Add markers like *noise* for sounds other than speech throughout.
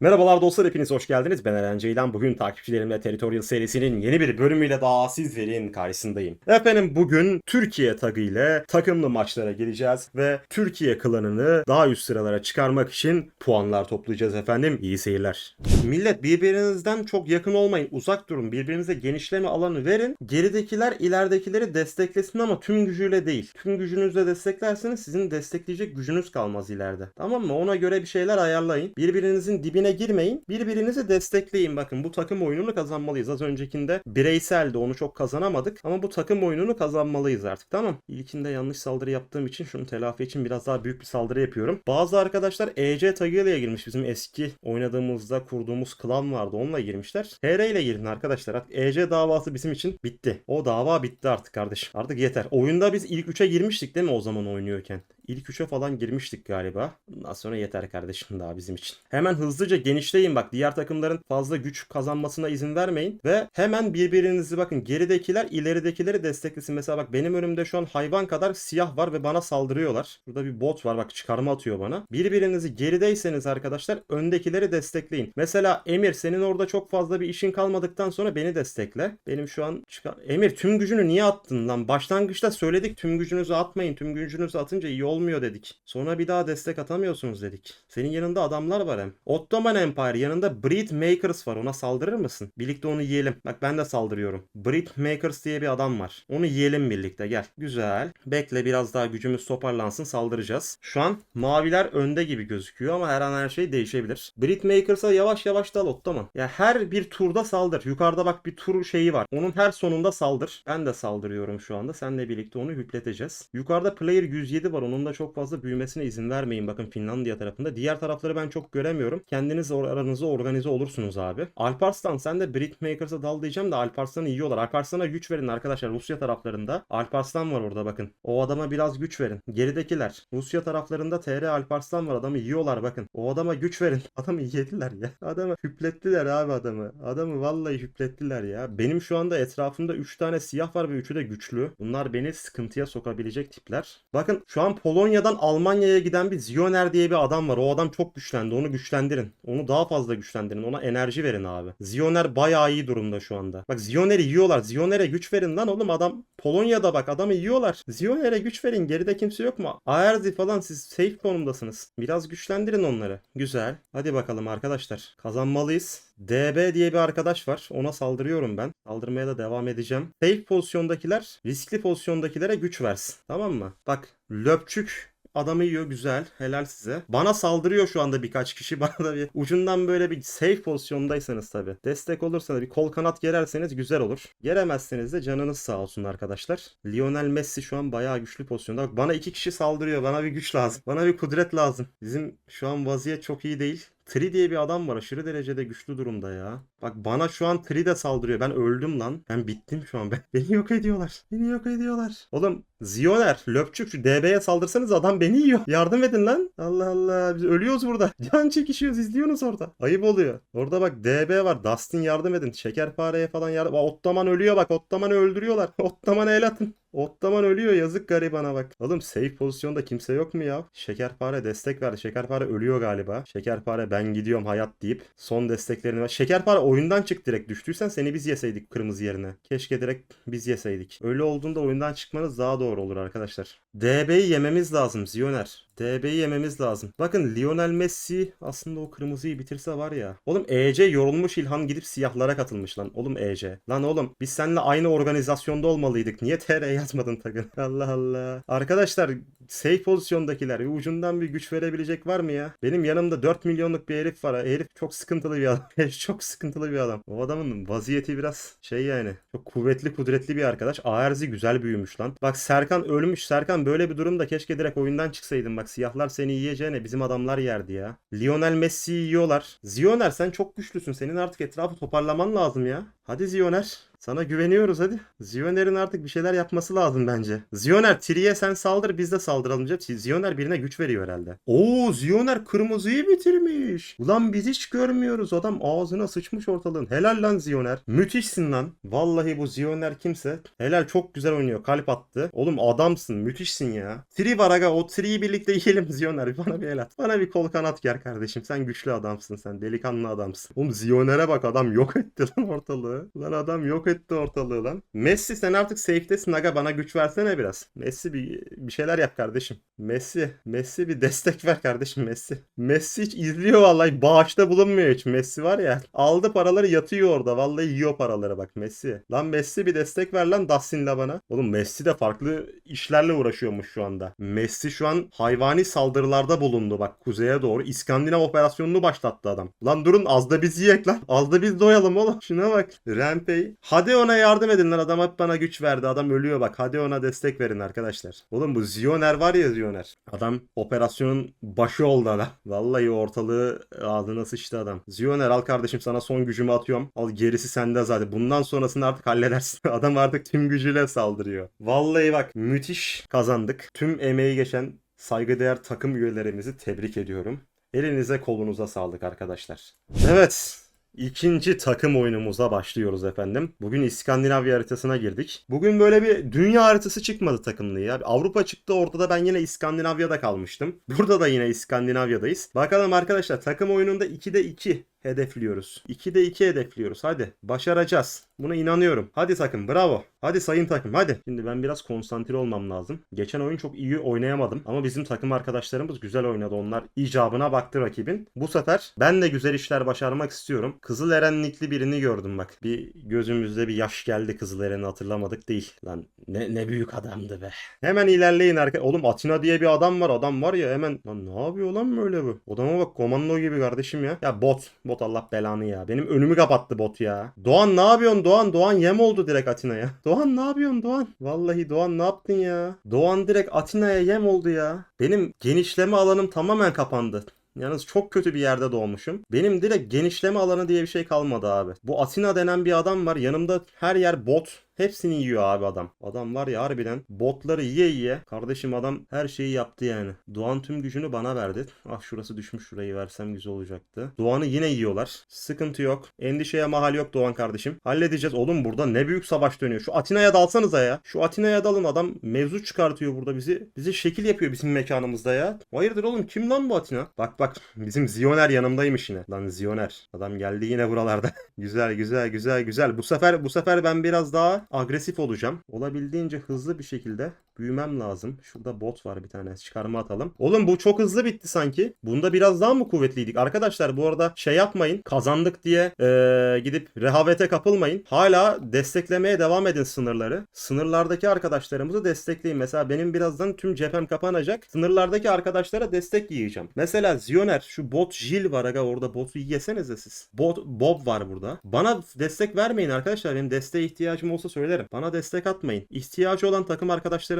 Merhabalar dostlar hepiniz hoş geldiniz. Ben Eren Ceylan. Bugün takipçilerimle Territorial serisinin yeni bir bölümüyle daha sizlerin karşısındayım. Efendim bugün Türkiye tagı ile takımlı maçlara gireceğiz ve Türkiye klanını daha üst sıralara çıkarmak için puanlar toplayacağız efendim. İyi seyirler. Millet birbirinizden çok yakın olmayın. Uzak durun. Birbirinize genişleme alanı verin. Geridekiler ileridekileri desteklesin ama tüm gücüyle değil. Tüm gücünüzle desteklerseniz sizin destekleyecek gücünüz kalmaz ileride. Tamam mı? Ona göre bir şeyler ayarlayın. Birbirinizin dibine girmeyin. Birbirinizi destekleyin. Bakın bu takım oyununu kazanmalıyız. Az öncekinde bireyseldi. Onu çok kazanamadık. Ama bu takım oyununu kazanmalıyız artık. Tamam. İlkinde yanlış saldırı yaptığım için şunu telafi için biraz daha büyük bir saldırı yapıyorum. Bazı arkadaşlar EC tagıyla girmiş. Bizim eski oynadığımızda kurduğumuz klan vardı. Onunla girmişler. TR ile girin arkadaşlar. Artık EC davası bizim için bitti. O dava bitti artık kardeşim. Artık yeter. Oyunda biz ilk 3'e girmiştik değil mi o zaman oynuyorken? İlk 3'e falan girmiştik galiba. Bundan sonra yeter kardeşim daha bizim için. Hemen hızlıca genişleyin bak. Diğer takımların fazla güç kazanmasına izin vermeyin. Ve hemen birbirinizi bakın. Geridekiler ileridekileri desteklesin. Mesela bak benim önümde şu an hayvan kadar siyah var ve bana saldırıyorlar. Burada bir bot var bak çıkarma atıyor bana. Birbirinizi gerideyseniz arkadaşlar öndekileri destekleyin. Mesela Emir senin orada çok fazla bir işin kalmadıktan sonra beni destekle. Benim şu an çıkar... Emir tüm gücünü niye attın lan? Başlangıçta söyledik tüm gücünüzü atmayın. Tüm gücünüzü atınca iyi olmuyor dedik. Sonra bir daha destek atamıyorsunuz dedik. Senin yanında adamlar var hem. Ottoman Empire yanında Breed Makers var. Ona saldırır mısın? Birlikte onu yiyelim. Bak ben de saldırıyorum. Breed Makers diye bir adam var. Onu yiyelim birlikte gel. Güzel. Bekle biraz daha gücümüz toparlansın saldıracağız. Şu an maviler önde gibi gözüküyor ama her an her şey değişebilir. Breed Makers'a yavaş yavaş dal Ottoman. Ya her bir turda saldır. Yukarıda bak bir tur şeyi var. Onun her sonunda saldır. Ben de saldırıyorum şu anda. Seninle birlikte onu hüpleteceğiz. Yukarıda player 107 var. Onun da çok fazla büyümesine izin vermeyin. Bakın Finlandiya tarafında. Diğer tarafları ben çok göremiyorum. Kendiniz aranızda organize olursunuz abi. Alparslan sen de Brit Makers'a dal diyeceğim de Alparslan'ı yiyorlar. Alparslan'a güç verin arkadaşlar Rusya taraflarında. Alparslan var orada bakın. O adama biraz güç verin. Geridekiler. Rusya taraflarında TR Alparslan var. Adamı yiyorlar bakın. O adama güç verin. *laughs* Adamı yediler ya. Adamı hüplettiler abi adamı. Adamı vallahi hüplettiler ya. Benim şu anda etrafımda 3 tane siyah var ve 3'ü de güçlü. Bunlar beni sıkıntıya sokabilecek tipler. Bakın şu an Polonya'dan Almanya'ya giden bir Zioner diye bir adam var. O adam çok güçlendi. Onu güçlendirin. Onu daha fazla güçlendirin. Ona enerji verin abi. Zioner bayağı iyi durumda şu anda. Bak Zioner'i yiyorlar. Zioner'e güç verin lan oğlum adam. Polonya'da bak adamı yiyorlar. Zioner'e güç verin. Geride kimse yok mu? ARZ falan siz safe konumdasınız. Biraz güçlendirin onları. Güzel. Hadi bakalım arkadaşlar. Kazanmalıyız. DB diye bir arkadaş var. Ona saldırıyorum ben. Saldırmaya da devam edeceğim. Safe pozisyondakiler riskli pozisyondakilere güç versin. Tamam mı? Bak löpçük Adamı yiyor güzel. Helal size. Bana saldırıyor şu anda birkaç kişi. *laughs* Bana da bir ucundan böyle bir safe pozisyondaysanız tabi. Destek olursanız bir kol kanat gererseniz güzel olur. Geremezseniz de canınız sağ olsun arkadaşlar. Lionel Messi şu an bayağı güçlü pozisyonda. Bak bana iki kişi saldırıyor. Bana bir güç lazım. Bana bir kudret lazım. Bizim şu an vaziyet çok iyi değil. Tri diye bir adam var aşırı derecede güçlü durumda ya. Bak bana şu an Tri de saldırıyor. Ben öldüm lan. Ben bittim şu an. *laughs* Ben, beni yok ediyorlar. Beni yok ediyorlar. Oğlum Zioner, Löpçük şu DB'ye saldırsanız adam beni yiyor. *laughs* Yardım edin lan. Allah Allah biz ölüyoruz burada. *laughs* Can çekişiyoruz izliyorsunuz orada. Ayıp oluyor. Orada bak DB var. Dustin yardım edin. Şekerpareye falan yardım. Bak, Ottaman ölüyor bak. Ottaman'ı öldürüyorlar. Ottaman'a el atın. Ottaman ölüyor yazık garibana bak. Oğlum safe pozisyonda kimse yok mu ya? Şekerpare destek verdi. Şekerpare ölüyor galiba. Şekerpare ben gidiyorum hayat deyip son desteklerini ver. Şekerpare oyundan çık direkt. Düştüysen seni biz yeseydik kırmızı yerine. Keşke direkt biz yeseydik. Öyle olduğunda oyundan çıkmanız daha doğru olur arkadaşlar. DB'yi yememiz lazım Zioner. DB'yi yememiz lazım. Bakın Lionel Messi aslında o kırmızıyı bitirse var ya. Oğlum EC yorulmuş İlhan gidip siyahlara katılmış lan. Oğlum EC. Lan oğlum biz seninle aynı organizasyonda olmalıydık. Niye TR yazmadın takın? *laughs* Allah Allah. Arkadaşlar safe pozisyondakiler bir ucundan bir güç verebilecek var mı ya? Benim yanımda 4 milyonluk bir herif var. Herif çok sıkıntılı bir adam. *laughs* Çok sıkıntılı bir adam. O adamın vaziyeti biraz şey yani. Çok kuvvetli kudretli bir arkadaş. ARZ güzel büyümüş lan. Bak Serkan ölmüş. Serkan böyle bir durumda keşke direkt oyundan çıksaydın. Bak siyahlar seni yiyeceğine bizim adamlar yerdi ya. Lionel Messi'yi yiyorlar. Zioner sen çok güçlüsün. Senin artık etrafı toparlaman lazım ya. Hadi Zioner. Sana güveniyoruz hadi. Zioner'in artık bir şeyler yapması lazım bence. Zioner Tri'ye sen saldır biz de saldıralım. Zioner birine güç veriyor herhalde. Oo Zioner kırmızıyı bitirmiş. Ulan biz hiç görmüyoruz. Adam ağzına sıçmış ortalığın. Helal lan Zioner. Müthişsin lan. Vallahi bu Zioner kimse. Helal çok güzel oynuyor. Kalp attı. Oğlum adamsın. Müthişsin ya. Tri var aga. O Tri'yi birlikte *laughs* yiyelim Zioner. Bana bir el at. Bana bir kol kanat ger kardeşim. Sen güçlü adamsın sen. Delikanlı adamsın. Oğlum Zioner'e bak adam yok etti lan ortalığı. Lan adam yok etti ortalığı lan. Messi sen artık safe'desin aga bana güç versene biraz. Messi bir, bir şeyler yap kardeşim. Messi. Messi bir destek ver kardeşim Messi. Messi hiç izliyor vallahi. Bağışta bulunmuyor hiç. Messi var ya. Aldı paraları yatıyor orada. Vallahi yiyor paraları bak Messi. Lan Messi bir destek ver lan Dustin'le bana. Oğlum Messi de farklı işlerle uğraşıyormuş şu anda. Messi şu an hayvani saldırılarda bulundu bak kuzeye doğru. İskandinav operasyonunu başlattı adam. Lan durun az da biz yiyek lan. Az da biz doyalım oğlum. Şuna bak. Rampey. Hadi ona yardım edin lan. Adam hep bana güç verdi. Adam ölüyor bak. Hadi ona destek verin arkadaşlar. Oğlum bu Zioner var ya Zioner. Adam operasyonun başı oldu adam. *laughs* Vallahi ortalığı ağzına sıçtı adam. Zioner al kardeşim sana son gücümü atıyorum. Al gerisi sende zaten. Bundan sonrasını artık halledersin. *laughs* adam artık tüm gücüyle saldırıyor. Vallahi bak müthiş kazandık. Tüm emeği geçen saygıdeğer takım üyelerimizi tebrik ediyorum. Elinize kolunuza sağlık arkadaşlar. Evet. İkinci takım oyunumuza başlıyoruz efendim. Bugün İskandinavya haritasına girdik. Bugün böyle bir dünya haritası çıkmadı takımlı ya. Avrupa çıktı ortada ben yine İskandinavya'da kalmıştım. *laughs* Burada da yine İskandinavya'dayız. Bakalım arkadaşlar takım oyununda 2'de 2 hedefliyoruz. 2'de 2 hedefliyoruz. Hadi başaracağız. Buna inanıyorum. Hadi takım bravo. Hadi sayın takım hadi. Şimdi ben biraz konsantre olmam lazım. Geçen oyun çok iyi oynayamadım. Ama bizim takım arkadaşlarımız güzel oynadı. Onlar icabına baktı rakibin. Bu sefer ben de güzel işler başarmak istiyorum. Kızıl Erenlikli birini gördüm bak. Bir gözümüzde bir yaş geldi Kızıl Eren'i hatırlamadık değil. Lan ne, ne büyük adamdı be. Hemen ilerleyin arkadaşlar. Oğlum Atina diye bir adam var. Adam var ya hemen. Lan ne yapıyor lan böyle bu? Odama bak komando gibi kardeşim ya. Ya bot. Bot Allah belanı ya. Benim önümü kapattı bot ya. Doğan ne yapıyorsun Doğan? Doğan yem oldu direkt Atina'ya. *laughs* Doğan ne yapıyorsun Doğan? Vallahi Doğan ne yaptın ya? Doğan direkt Atina'ya yem oldu ya. Benim genişleme alanım tamamen kapandı. Yalnız çok kötü bir yerde doğmuşum. Benim direkt genişleme alanı diye bir şey kalmadı abi. Bu Atina denen bir adam var. Yanımda her yer bot. Hepsini yiyor abi adam. Adam var ya harbiden botları yiye yiye. Kardeşim adam her şeyi yaptı yani. Doğan tüm gücünü bana verdi. Ah şurası düşmüş şurayı versem güzel olacaktı. Doğan'ı yine yiyorlar. Sıkıntı yok. Endişeye mahal yok Doğan kardeşim. Halledeceğiz. Oğlum burada ne büyük savaş dönüyor. Şu Atina'ya dalsanıza ya. Şu Atina'ya dalın adam mevzu çıkartıyor burada bizi. Bizi şekil yapıyor bizim mekanımızda ya. Hayırdır oğlum kim lan bu Atina? Bak bak bizim Zioner yanımdaymış yine. Lan Zioner. Adam geldi yine buralarda. *laughs* güzel güzel güzel güzel. Bu sefer bu sefer ben biraz daha agresif olacağım. Olabildiğince hızlı bir şekilde büyümem lazım. Şurada bot var bir tane. Çıkarma atalım. Oğlum bu çok hızlı bitti sanki. Bunda biraz daha mı kuvvetliydik? Arkadaşlar bu arada şey yapmayın. Kazandık diye eee, gidip rehavete kapılmayın. Hala desteklemeye devam edin sınırları. Sınırlardaki arkadaşlarımızı destekleyin. Mesela benim birazdan tüm cephem kapanacak. Sınırlardaki arkadaşlara destek yiyeceğim. Mesela Zioner şu bot Jill var aga orada botu yiyesenize siz. Bot Bob var burada. Bana destek vermeyin arkadaşlar. Benim desteğe ihtiyacım olsa söylerim. Bana destek atmayın. İhtiyacı olan takım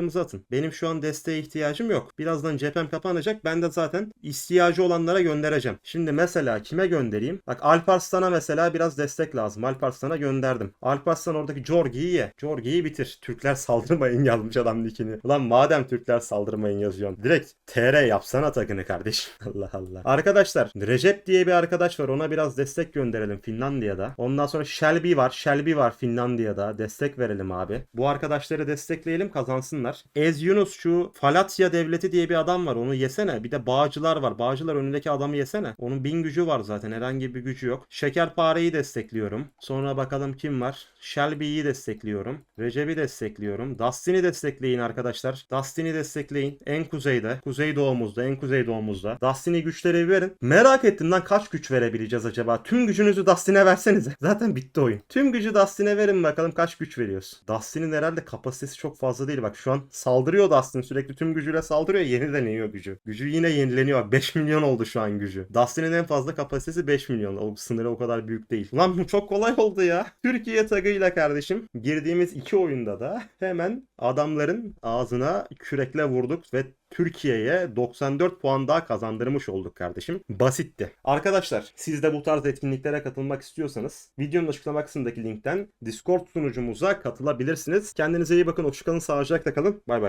arkadaşlarımızı atın. Benim şu an desteğe ihtiyacım yok. Birazdan cephem kapanacak. Ben de zaten ihtiyacı olanlara göndereceğim. Şimdi mesela kime göndereyim? Bak Alparslan'a mesela biraz destek lazım. Alparslan'a gönderdim. Alparslan oradaki Jorgi'yi ye. Jorgi'yi bitir. Türkler saldırmayın yazmış adam nickini. Ulan madem Türkler saldırmayın yazıyorsun. Direkt TR yapsana takını kardeşim. *laughs* Allah Allah. Arkadaşlar Recep diye bir arkadaş var. Ona biraz destek gönderelim Finlandiya'da. Ondan sonra Shelby var. Shelby var Finlandiya'da. Destek verelim abi. Bu arkadaşları destekleyelim kazansınlar. Ez Yunus şu Falatya devleti diye bir adam var. Onu yesene. Bir de Bağcılar var. Bağcılar önündeki adamı yesene. Onun bin gücü var zaten. Herhangi bir gücü yok. Şekerpareyi destekliyorum. Sonra bakalım kim var? Shelby'yi destekliyorum. Recep'i destekliyorum. Dustin'i destekleyin arkadaşlar. Dustin'i destekleyin. En kuzeyde. Kuzey doğumuzda. En kuzey doğumuzda. Dustin'i güçleri verin. Merak ettim lan kaç güç verebileceğiz acaba? Tüm gücünüzü Dustin'e versenize. *laughs* Zaten bitti oyun. Tüm gücü Dustin'e verin bakalım kaç güç veriyoruz. Dustin'in herhalde kapasitesi çok fazla değil. Bak şu an saldırıyor Dustin sürekli tüm gücüyle saldırıyor. Yenileniyor gücü. Gücü yine yenileniyor. *laughs* Bak 5 milyon oldu şu an gücü. Dustin'in en fazla kapasitesi 5 milyon. O sınırı o kadar büyük değil. Lan bu çok kolay oldu ya. *laughs* Türkiye tagıyla kardeşim girdiğimiz iki oyunda da hemen adamların ağzına kürekle vurduk ve Türkiye'ye 94 puan daha kazandırmış olduk kardeşim. Basitti. Arkadaşlar siz de bu tarz etkinliklere katılmak istiyorsanız videonun açıklama kısmındaki linkten Discord sunucumuza katılabilirsiniz. Kendinize iyi bakın. Hoşçakalın. Sağlıcakla kalın. Bay bay.